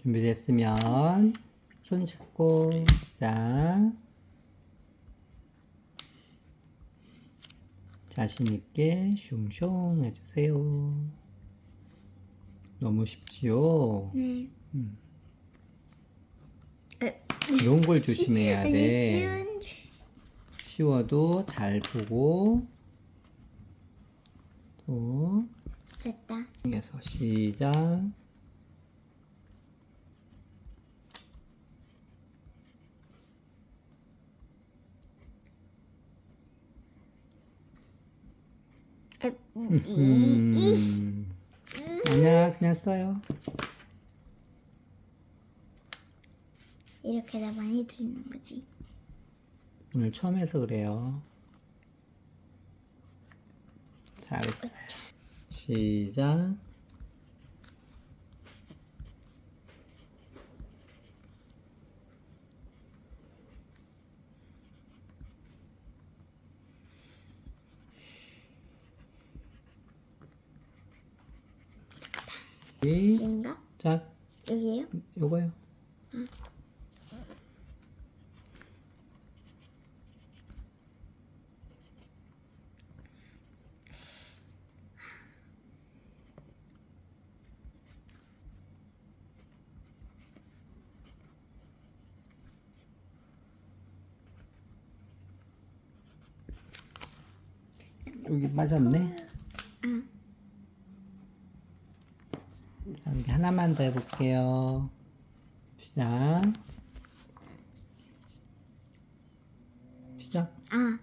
준비됐으면 손 잡고 시작. 자신 있게 슝슝 해주세요. 너무 쉽지요? 네. 이런 걸 조심해야 아니, 돼. 쉬운 쉬워도 잘 보고 또 됐다. 시작. 에, 이, 이. 음. 아니야 그냥 써요. 이렇게 나 많이 들리는 거지. 오늘 처음 해서 그래요. 잘했어요. 시작. 인가? 시작. 여기에요? 요거요. 여기 맞았네. 응. 자, 여기 하나만 더 해볼게요. 시작. 시작. 아,